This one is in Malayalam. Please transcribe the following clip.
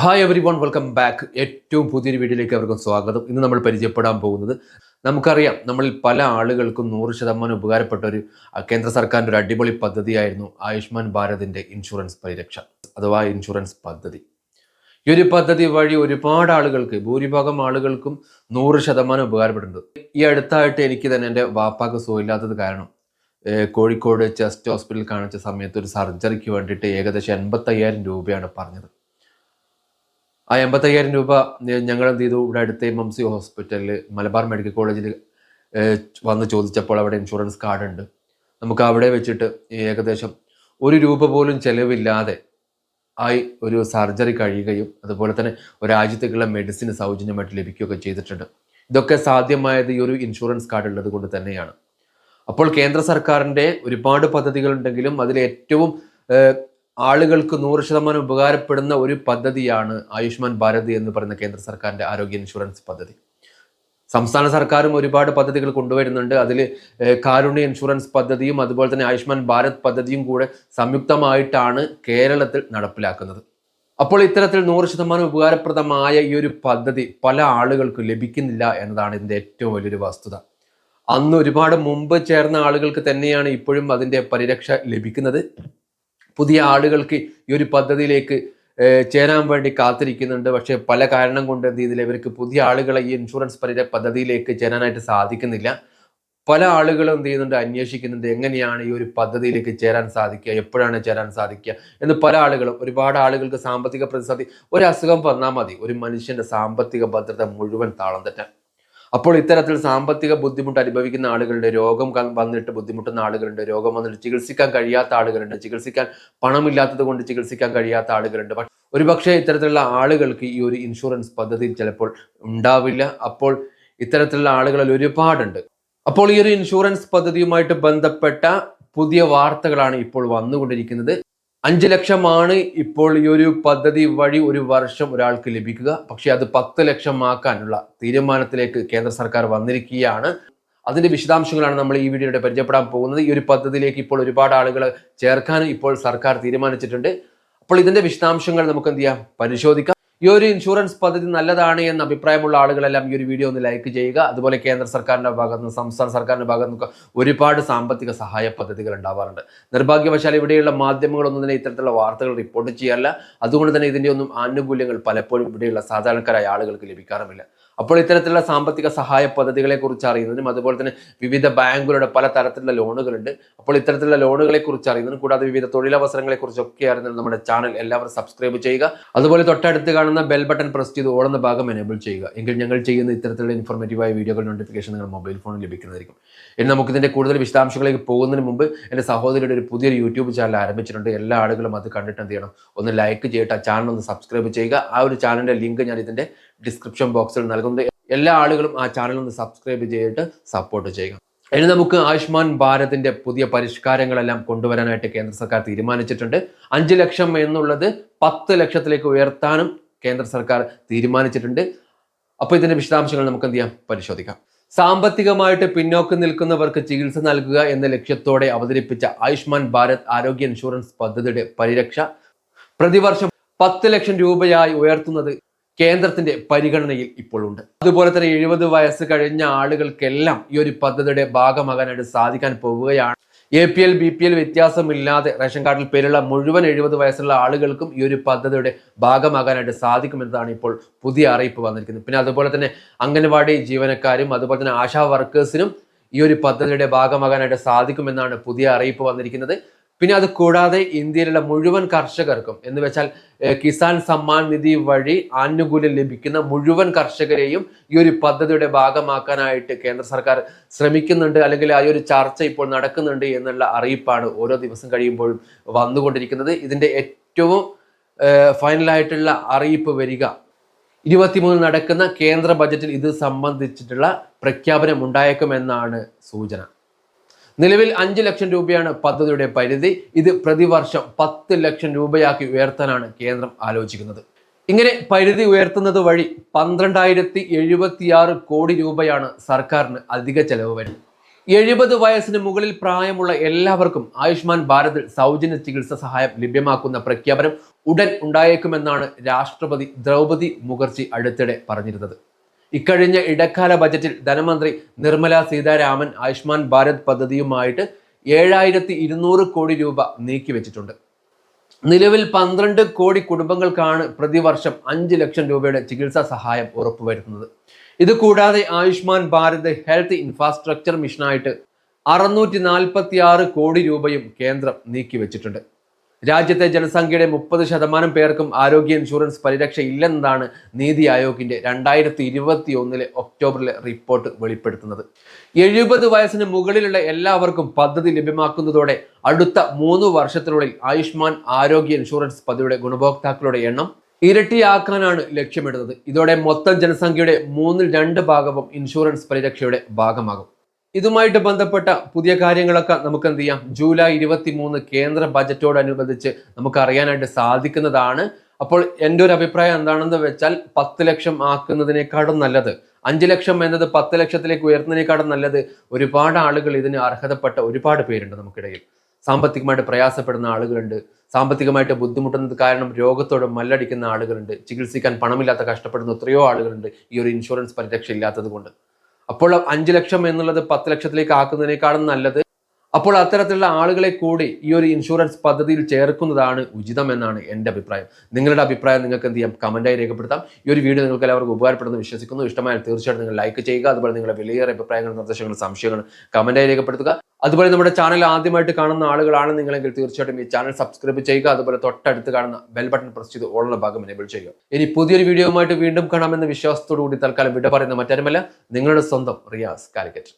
Hi everyone welcome back ഏറ്റവും പുതിയൊരു വീഡിയോയിലേക്ക് അവർക്കും സ്വാഗതം. ഇന്ന് നമ്മൾ പരിചയപ്പെടാൻ പോകുന്നത് നമുക്കറിയാം നമ്മളിൽ പല ആളുകൾക്കും നൂറ് ശതമാനം ഉപകാരപ്പെട്ട ഒരു കേന്ദ്ര സർക്കാരിന്റെ ഒരു അടിപൊളി പദ്ധതിയായിരുന്നു ആയുഷ്മാൻ ഭാരതിന്റെ ഇൻഷുറൻസ് പരിരക്ഷ അഥവാ ഇൻഷുറൻസ് പദ്ധതി. ഈ ഒരു പദ്ധതി വഴി ഒരുപാട് ആളുകൾക്ക് ഭൂരിഭാഗം ആളുകൾക്കും നൂറ് ശതമാനം ഉപകാരപ്പെട്ടിട്ടുണ്ട് ഈ അടുത്തായിട്ട് എനിക്ക് തന്നെ എന്റെ വാപ്പാക്ക് സുഖമില്ലാത്തത് കാരണം കോഴിക്കോട് ചെസ്റ്റ് ഹോസ്പിറ്റലിൽ കാണിച്ച സമയത്ത് ഒരു സർജറിക്ക് വേണ്ടിയിട്ട് ഏകദേശം എൺപത്തയ്യായിരം രൂപയാണ് പറഞ്ഞത്. ആ എൺപത്തയ്യായിരം രൂപ ഞങ്ങൾ എന്ത് ചെയ്തു? ഇവിടെ അടുത്ത എം എം സി ഹോസ്പിറ്റലിൽ മലബാർ മെഡിക്കൽ കോളേജിൽ വന്ന് ചോദിച്ചപ്പോൾ അവിടെ ഇൻഷുറൻസ് കാർഡ് ഉണ്ട്. നമുക്ക് അവിടെ വെച്ചിട്ട് ഏകദേശം ഒരു രൂപ പോലും ചെലവില്ലാതെ ആയി ഒരു സർജറി കഴിയുകയും അതുപോലെ തന്നെ രാജ്യത്തേക്കുള്ള മെഡിസിൻ സൗജന്യമായിട്ട് ലഭിക്കുകയൊക്കെ ചെയ്തിട്ടുണ്ട്. ഇതൊക്കെ സാധ്യമായത് ഈ ഒരു ഇൻഷുറൻസ് കാർഡ് ഉള്ളത് കൊണ്ട് തന്നെയാണ്. അപ്പോൾ കേന്ദ്ര സർക്കാരിന്റെ ഒരുപാട് പദ്ധതികളുണ്ടെങ്കിലും ഏഹ്, ആളുകൾക്ക് നൂറ് ശതമാനം ഉപകാരപ്പെടുന്ന ഒരു പദ്ധതിയാണ് ആയുഷ്മാൻ ഭാരത് എന്ന് പറയുന്ന കേന്ദ്ര സർക്കാരിന്റെ ആരോഗ്യ ഇൻഷുറൻസ് പദ്ധതി. സംസ്ഥാന സർക്കാരും ഒരുപാട് പദ്ധതികൾ കൊണ്ടുവരുന്നുണ്ട്. അതിൽ കാരുണ്യ ഇൻഷുറൻസ് പദ്ധതിയും അതുപോലെ തന്നെ ആയുഷ്മാൻ ഭാരത് പദ്ധതിയും കൂടെ സംയുക്തമായിട്ടാണ് കേരളത്തിൽ നടപ്പിലാക്കുന്നത്. അപ്പോൾ ഇത്തരത്തിൽ നൂറ് ശതമാനം ഉപകാരപ്രദമായ ഈ ഒരു പദ്ധതി പല ആളുകൾക്കും ലഭിക്കുന്നില്ല എന്നതാണ് ഇതിന്റെ ഏറ്റവും വലിയൊരു വസ്തുത. അന്ന് ഒരുപാട് മുമ്പ് ചേർന്ന ആളുകൾക്ക് തന്നെയാണ് ഇപ്പോഴും അതിന്റെ പരിരക്ഷ ലഭിക്കുന്നത്. പുതിയ ആളുകൾക്ക് ഈ ഒരു പദ്ധതിയിലേക്ക് ചേരാൻ വേണ്ടി കാത്തിരിക്കുന്നുണ്ട്. പക്ഷേ പല കാരണം കൊണ്ട് എന്ത് ചെയ്തില്ല ഇവർക്ക് പുതിയ ആളുകളെ ഈ ഇൻഷുറൻസ് പരിര പദ്ധതിയിലേക്ക് ചേരാനായിട്ട് സാധിക്കുന്നില്ല. പല ആളുകളും എന്ത് ചെയ്യുന്നുണ്ട് അന്വേഷിക്കുന്നുണ്ട് എങ്ങനെയാണ് ഈ ഒരു പദ്ധതിയിലേക്ക് ചേരാൻ സാധിക്കുക എപ്പോഴാണ് ചേരാൻ സാധിക്കുക എന്ന് പല ആളുകളും ഒരുപാട് ആളുകൾക്ക് സാമ്പത്തിക പ്രതിസന്ധി ഒരു അസുഖം വന്നാൽ മതി. ഒരു മനുഷ്യന്റെ സാമ്പത്തിക ഭദ്രത മുഴുവൻ താളം തെറ്റാൻ. അപ്പോൾ ഇത്തരത്തിൽ സാമ്പത്തിക ബുദ്ധിമുട്ട് അനുഭവിക്കുന്ന ആളുകളുടെ രോഗം വന്നിട്ട് ബുദ്ധിമുട്ടുന്ന ആളുകളുണ്ട്. രോഗം വന്നിട്ട് ചികിത്സിക്കാൻ കഴിയാത്ത ആളുകളുണ്ട്. ചികിത്സിക്കാൻ പണമില്ലാത്തത് കൊണ്ട് ചികിത്സിക്കാൻ കഴിയാത്ത ആളുകളുണ്ട്. പക്ഷെ ഒരുപക്ഷെ ഇത്തരത്തിലുള്ള ആളുകൾക്ക് ഈ ഒരു ഇൻഷുറൻസ് പദ്ധതി ചിലപ്പോൾ ഉണ്ടാവില്ല. അപ്പോൾ ഇത്തരത്തിലുള്ള ആളുകളിൽ ഒരുപാടുണ്ട്. അപ്പോൾ ഈ ഒരു ഇൻഷുറൻസ് പദ്ധതിയുമായിട്ട് ബന്ധപ്പെട്ട പുതിയ വാർത്തകളാണ് ഇപ്പോൾ വന്നുകൊണ്ടിരിക്കുന്നത്. അഞ്ച് ലക്ഷമാണ് ഇപ്പോൾ ഈ ഒരു പദ്ധതി വഴി ഒരു വർഷം ഒരാൾക്ക് ലഭിക്കുക. പക്ഷേ അത് പത്ത് ലക്ഷം ആക്കാനുള്ള തീരുമാനത്തിലേക്ക് കേന്ദ്ര സർക്കാർ വന്നിരിക്കുകയാണ്. അതിന്റെ വിശദാംശങ്ങളാണ് നമ്മൾ ഈ വീഡിയോയുടെ പരിചയപ്പെടാൻ പോകുന്നത്. ഈ ഒരു പദ്ധതിയിലേക്ക് ഇപ്പോൾ ഒരുപാട് ആളുകൾ ചേർക്കാൻ ഇപ്പോൾ സർക്കാർ തീരുമാനിച്ചിട്ടുണ്ട്. അപ്പോൾ ഇതിന്റെ വിശദാംശങ്ങൾ നമുക്ക് എന്ത് ചെയ്യാം? പരിശോധിക്കാം. ഈ ഒരു ഇൻഷുറൻസ് പദ്ധതി നല്ലതാണ് എന്ന അഭിപ്രായമുള്ള ആളുകളെല്ലാം ഈ ഒരു വീഡിയോ ഒന്ന് ലൈക്ക് ചെയ്യുക. അതുപോലെ കേന്ദ്ര സർക്കാരിന്റെ ഭാഗത്ത് നിന്ന് സംസ്ഥാന സർക്കാരിന്റെ ഭാഗത്ത് നിന്നൊക്കെ ഒരുപാട് സാമ്പത്തിക സഹായ പദ്ധതികൾ ഉണ്ടാവാറുണ്ട്. നിർഭാഗ്യവശാൽ ഇവിടെയുള്ള മാധ്യമങ്ങളൊന്നും തന്നെ ഇത്തരത്തിലുള്ള വാർത്തകൾ റിപ്പോർട്ട് ചെയ്യാറില്ല. അതുകൊണ്ട് തന്നെ ഇതിന്റെ ഒന്നും ആനുകൂല്യങ്ങൾ പലപ്പോഴും ഇവിടെയുള്ള സാധാരണക്കാരായ ആളുകൾക്ക് ലഭിക്കാറുമില്ല. അപ്പോൾ ഇത്തരത്തിലുള്ള സാമ്പത്തിക സഹായ പദ്ധതികളെ കുറിച്ച് അറിയുന്നതിനും അതുപോലെ തന്നെ വിവിധ ബാങ്കുകളുടെ പല തരത്തിലുള്ള ലോണുകളുണ്ട്. അപ്പോൾ ഇത്തരത്തിലുള്ള ലോണുകളെ കുറിച്ച് അറിയുന്നതിനും കൂടാതെ വിവിധ തൊഴിലവസരങ്ങളെ കുറിച്ചൊക്കെ അറിയുന്നതിന് നമ്മുടെ ചാനൽ എല്ലാവരും സബ്സ്ക്രൈബ് ചെയ്യുക. അതുപോലെ തൊട്ടടുത്ത് കാണുന്ന ബെൽ ബട്ടൺ പ്രസ് ചെയ്ത് ഓടുന്ന ഭാഗം എനേബിൾ ചെയ്യുക. എങ്കിൽ ഞങ്ങൾ ചെയ്യുന്ന ഇത്തരത്തിലുള്ള ഇൻഫോർമേറ്റീവായ വീഡിയോകൾ നോട്ടിഫിക്കേഷൻ നിങ്ങൾ മൊബൈൽ ഫോണിൽ ലഭിക്കുന്നതായിരിക്കും. ഇനി നമുക്ക് ഇതിന്റെ കൂടുതൽ വിശദാംശങ്ങളിലേക്ക് പോകുന്നതിന് മുമ്പ് എന്റെ സഹോദരിയുടെ ഒരു പുതിയൊരു യൂട്യൂബ് ചാനൽ ആരംഭിച്ചിട്ടുണ്ട്. എല്ലാ ആളുകളും അത് കണ്ടിട്ട് എന്ത് ചെയ്യണം? ഒന്ന് ലൈക്ക് ചെയ്യട്ടെ ആ ചാനൽ ഒന്ന് സബ്സ്ക്രൈബ് ചെയ്യുക. ആ ഒരു ചാനലിന്റെ ലിങ്ക് ഞാൻ ഇതിന്റെ ഡിസ്ക്രിപ്ഷൻ ബോക്സിൽ നൽകുന്നത് എല്ലാ ആളുകളും ആ ചാനൽ ഒന്ന് സബ്സ്ക്രൈബ് ചെയ്തിട്ട് സപ്പോർട്ട് ചെയ്യുക. ഇനി നമുക്ക് ആയുഷ്മാൻ ഭാരതിന്റെ പുതിയ പരിഷ്കാരങ്ങളെല്ലാം കൊണ്ടുവരാനായിട്ട് കേന്ദ്ര സർക്കാർ തീരുമാനിച്ചിട്ടുണ്ട്. അഞ്ച് ലക്ഷം എന്നുള്ളത് പത്ത് ലക്ഷത്തിലേക്ക് ഉയർത്താനും കേന്ദ്ര സർക്കാർ തീരുമാനിച്ചിട്ടുണ്ട്. അപ്പോൾ ഇതിന്റെ വിശദാംശങ്ങൾ നമുക്ക് എന്ത് ചെയ്യാം? പരിശോധിക്കാം. സാമ്പത്തികമായിട്ട് പിന്നോക്കം നിൽക്കുന്നവർക്ക് ചികിത്സ നൽകുക എന്ന ലക്ഷ്യത്തോടെ അവതരിപ്പിച്ച ആയുഷ്മാൻ ഭാരത് ആരോഗ്യ ഇൻഷുറൻസ് പദ്ധതിയുടെ പരിരക്ഷ. പ്രതിവർഷം പത്ത് ലക്ഷം രൂപയായി ഉയർത്തുന്നത് കേന്ദ്രത്തിന്റെ പരിഗണനയിൽ ഇപ്പോൾ ഉണ്ട് അതുപോലെ തന്നെ എഴുപത് വയസ്സ് കഴിഞ്ഞ ആളുകൾക്കെല്ലാം ഈ ഒരു പദ്ധതിയുടെ ഭാഗമാകാനായിട്ട് സാധിക്കാൻ പോവുകയാണ്. A P L B P L വ്യത്യാസമില്ലാതെ റേഷൻ കാർഡിൽ പേരുള്ള മുഴുവൻ എഴുപത് വയസ്സുള്ള ആളുകൾക്കും ഈ ഒരു പദ്ധതിയുടെ ഭാഗമാകാനായിട്ട് സാധിക്കുമെന്നതാണ് ഇപ്പോൾ പുതിയ അറിയിപ്പ് വന്നിരിക്കുന്നത്. പിന്നെ അതുപോലെ തന്നെ അംഗൻവാടി ജീവനക്കാരും അതുപോലെ തന്നെ ആശാ വർക്കേഴ്സിനും ഈ ഒരു പദ്ധതിയുടെ ഭാഗമാകാനായിട്ട് സാധിക്കുമെന്നാണ് പുതിയ അറിയിപ്പ് വന്നിരിക്കുന്നത്. പിന്നെ അത് കൂടാതെ ഇന്ത്യയിലുള്ള മുഴുവൻ കർഷകർക്കും എന്ന് വെച്ചാൽ കിസാൻ സമ്മാൻ നിധി വഴി ആനുകൂല്യം ലഭിക്കുന്ന മുഴുവൻ കർഷകരെയും ഈ ഒരു പദ്ധതിയുടെ ഭാഗമാക്കാനായിട്ട് കേന്ദ്ര സർക്കാർ ശ്രമിക്കുന്നുണ്ട് അല്ലെങ്കിൽ ആ ഒരു ചർച്ച ഇപ്പോൾ നടക്കുന്നുണ്ട് എന്നുള്ള അറിയിപ്പാണ് ഓരോ ദിവസം കഴിയുമ്പോഴും വന്നുകൊണ്ടിരിക്കുന്നത്. ഇതിന്റെ ഏറ്റവും ഫൈനലായിട്ടുള്ള അറിയിപ്പ് വരിക. ഇരുപത്തിമൂന്ന് നടക്കുന്ന കേന്ദ്ര ബജറ്റിൽ ഇത് സംബന്ധിച്ചിട്ടുള്ള പ്രഖ്യാപനം ഉണ്ടായേക്കുമെന്നാണ് സൂചന. നിലവിൽ അഞ്ച് ലക്ഷം രൂപയാണ് പദ്ധതിയുടെ പരിധി. ഇത് പ്രതിവർഷം പത്ത് ലക്ഷം രൂപയാക്കി ഉയർത്താനാണ് കേന്ദ്രം ആലോചിക്കുന്നത്. ഇങ്ങനെ പരിധി ഉയർത്തുന്നത് വഴി പന്ത്രണ്ടായിരത്തി എഴുപത്തിയാറ് കോടി രൂപയാണ് സർക്കാരിന് അധിക ചെലവ് വരുന്നത് എഴുപത് വയസ്സിന് മുകളിൽ പ്രായമുള്ള എല്ലാവർക്കും ആയുഷ്മാൻ ഭാരതിൽ സൗജന്യ ചികിത്സ സഹായം ലഭ്യമാക്കുന്ന പ്രഖ്യാപനം ഉടൻ ഉണ്ടായേക്കുമെന്നാണ് രാഷ്ട്രപതി ദ്രൗപതി മുഖർജി അടുത്തിടെ പറഞ്ഞിരുന്നത്. ഇക്കഴിഞ്ഞ ഇടക്കാല ബജറ്റിൽ ധനമന്ത്രി നിർമ്മല സീതാരാമൻ ആയുഷ്മാൻ ഭാരത് പദ്ധതിയുമായിട്ട് ഏഴായിരത്തി ഇരുന്നൂറ് കോടി രൂപ നീക്കിവെച്ചിട്ടുണ്ട്. നിലവിൽ പന്ത്രണ്ട് കോടി കുടുംബങ്ങൾക്കാണ് പ്രതിവർഷം അഞ്ച് ലക്ഷം രൂപയുടെ ചികിത്സാ സഹായം ഉറപ്പുവരുത്തുന്നത്. ഇത് കൂടാതെ ആയുഷ്മാൻ ഭാരത് ഹെൽത്ത് ഇൻഫ്രാസ്ട്രക്ചർ മിഷനായിട്ട് അറുന്നൂറ്റി നാൽപ്പത്തി ആറ് കോടി രൂപയും കേന്ദ്രം നീക്കിവെച്ചിട്ടുണ്ട്. രാജ്യത്തെ ജനസംഖ്യയുടെ മുപ്പത് ശതമാനം പേർക്കും ആരോഗ്യ ഇൻഷുറൻസ് പരിരക്ഷ ഇല്ലെന്നതാണ് നീതി ആയോഗിന്റെ രണ്ടായിരത്തി ഇരുപത്തി ഒന്നിലെ ഒക്ടോബറിലെ റിപ്പോർട്ട് വെളിപ്പെടുത്തുന്നത്. എഴുപത് വയസ്സിന് മുകളിലുള്ള എല്ലാവർക്കും പദ്ധതി ലഭ്യമാക്കുന്നതോടെ അടുത്ത മൂന്ന് വർഷത്തിനുള്ളിൽ ആയുഷ്മാൻ ആരോഗ്യ ഇൻഷുറൻസ് പദ്ധതിയുടെ ഗുണഭോക്താക്കളുടെ എണ്ണം ഇരട്ടിയാക്കാനാണ് ലക്ഷ്യമിടുന്നത്. ഇതോടെ മൊത്തം ജനസംഖ്യയുടെ മൂന്നിൽ രണ്ട് ഭാഗവും ഇൻഷുറൻസ് പരിരക്ഷയുടെ ഭാഗമാകും. ഇതുമായിട്ട് ബന്ധപ്പെട്ട പുതിയ കാര്യങ്ങളൊക്കെ നമുക്ക് എന്ത് ചെയ്യാം? ജൂലൈ ഇരുപത്തി മൂന്ന് കേന്ദ്ര ബജറ്റോടനുബന്ധിച്ച് നമുക്ക് അറിയാനായിട്ട് സാധിക്കുന്നതാണ്. അപ്പോൾ എന്റെ ഒരു അഭിപ്രായം എന്താണെന്ന് വെച്ചാൽ പത്ത് ലക്ഷം ആക്കുന്നതിനേക്കാളും നല്ലത്. അഞ്ച് ലക്ഷം എന്നത് പത്ത് ലക്ഷത്തിലേക്ക് ഉയർത്തുന്നതിനേക്കാളും നല്ലത് ഒരുപാട് ആളുകൾ ഇതിന് അർഹതപ്പെട്ട ഒരുപാട് പേരുണ്ട് നമുക്കിടയിൽ. സാമ്പത്തികമായിട്ട് പ്രയാസപ്പെടുന്ന ആളുകളുണ്ട്. സാമ്പത്തികമായിട്ട് ബുദ്ധിമുട്ടുന്നത് കാരണം രോഗത്തോട് മല്ലടിക്കുന്ന ആളുകളുണ്ട്. ചികിത്സിക്കാൻ പണമില്ലാത്ത കഷ്ടപ്പെടുന്ന എത്രയോ ആളുകളുണ്ട് ഈ ഒരു ഇൻഷുറൻസ് പരിരക്ഷ ഇല്ലാത്തത് കൊണ്ട്. അപ്പോൾ അഞ്ച് ലക്ഷം എന്നുള്ളത് പത്ത് ലക്ഷത്തിലേക്ക് ആക്കുന്നതിനേക്കാളും നല്ലത്. അപ്പോൾ അത്തരത്തിലുള്ള ആളുകളെ കൂടി ഈ ഒരു ഇൻഷുറൻസ് പദ്ധതിയിൽ ചേർക്കുന്നതാണ് ഉചിതം എന്നാണ് എന്റെ അഭിപ്രായം. നിങ്ങളുടെ അഭിപ്രായം നിങ്ങൾക്ക് എന്ത് ചെയ്യാം? കമന്റായി രേഖപ്പെടുത്താം. ഈ ഒരു വീഡിയോ നിങ്ങൾക്ക് എല്ലാവർക്കും ഉപകാരപ്പെടുന്നു വിശ്വസിക്കുന്നു. ഇഷ്ടമായാൽ തീർച്ചയായിട്ടും നിങ്ങൾ ലൈക്ക് ചെയ്യുക. അതുപോലെ നിങ്ങളുടെ വിലയേറെ അഭിപ്രായങ്ങൾ നിർദ്ദേശങ്ങൾ സംശയങ്ങൾ കമന്റായി രേഖപ്പെടുത്തുക. അതുപോലെ നമ്മുടെ ചാനൽ ആദ്യമായിട്ട് കാണുന്ന ആളുകളാണ് നിങ്ങളെങ്കിൽ തീർച്ചയായിട്ടും ഈ ചാനൽ സബ്സ്ക്രൈബ് ചെയ്യുക. അതുപോലെ തൊട്ടടുത്ത് കാണുന്ന ബെൽ ബട്ടൺ പ്രസ് ചെയ്ത് ഓളുള്ള ഭാഗം എനേബിൾ ചെയ്യുക. ഇനി പുതിയൊരു വീഡിയോയുമായിട്ട് വീണ്ടും കാണാമെന്ന വിശ്വാസത്തോടു കൂടി തൽക്കാലം വിട പറയുന്ന മറ്റാരുമല്ല നിങ്ങളുടെ സ്വന്തം റിയാസ് കാലിക്കറ്റ്.